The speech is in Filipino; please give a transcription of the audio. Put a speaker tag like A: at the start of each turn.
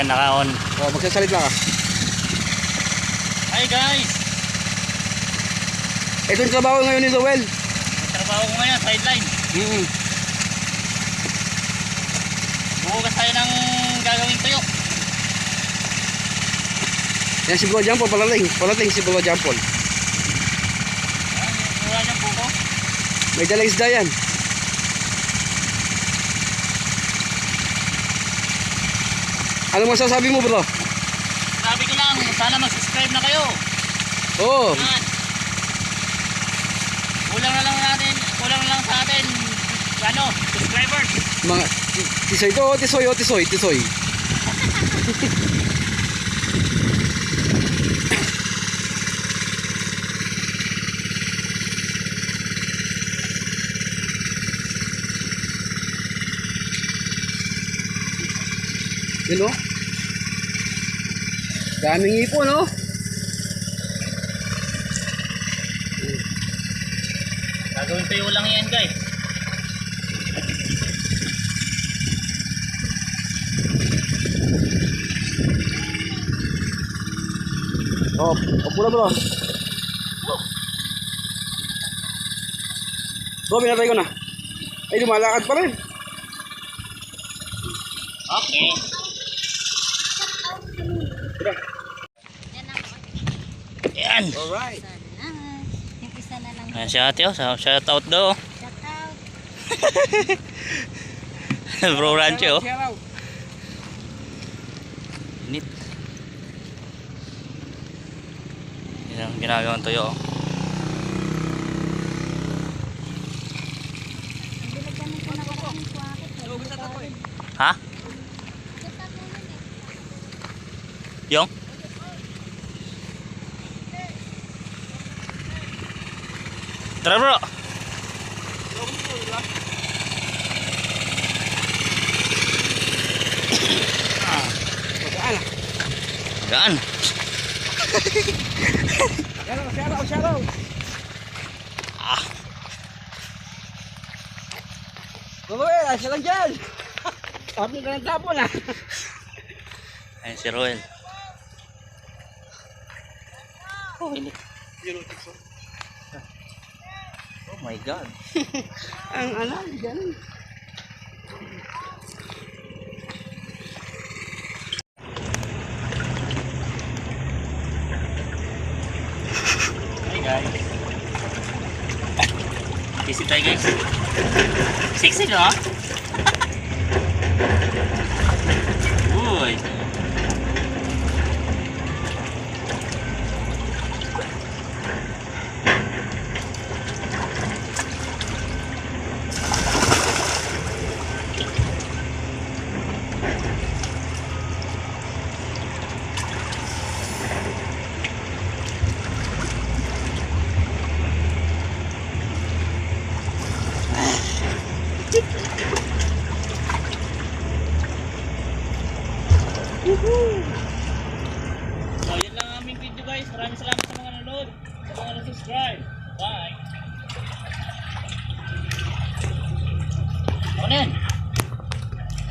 A: Ayan, naka-on.
B: Oh, magsasalita ka.
A: Hi guys!
B: Ito yung trabaho ngayon ni Joel.
A: Trabaho ko ngayon, sideline.
B: Mm
A: Bukas tayo ng gagawing tuyo.
B: Yan si Bro Jampol, palating. Palating si Bro Jampol.
A: Ayan, Wala niyang buko.
B: May dalang isda yan. Ano masasabi mo bro?
A: Sabi ko lang, sana mag-subscribe na kayo.
B: Oo. Yan.
A: Kulang na lang natin, kulang na lang sa atin, ano, subscribers.
B: Mga tisoy to, tisoy, oh, tisoy, tisoy. Yun oh. Daming ipon oh.
A: Gagawin tuyo lang yan guys.
B: Oh, na bro. Bro, pinatay ko na. Ay, lumalakad pa rin.
A: Okay.
B: Tira.
A: Yan.
B: Alright.
C: Ah, yung isa na lang.
A: Ayan si ate oh, shout out daw. Shout out. Bro Rancho oh.
B: Shout out.
A: Init. Yan ang ginagawang tuyo oh.
C: Parang yung kwakit.
A: Ha? Yung? Tara bro. Gaan.
B: Out, shout out.
A: Ah.
B: Mabuhay, asya lang dyan. Sabi ka ng tapon ah.
A: Ayan si Roel. Oh, init. Oh my God.
B: Ang ano, ganun.
A: Hi guys. Busy tayo guys. Sexy no? So, yun lang aming video guys. Maraming salamat sa mga nanood. Sa mga nag-subscribe. Bye! Ano yan?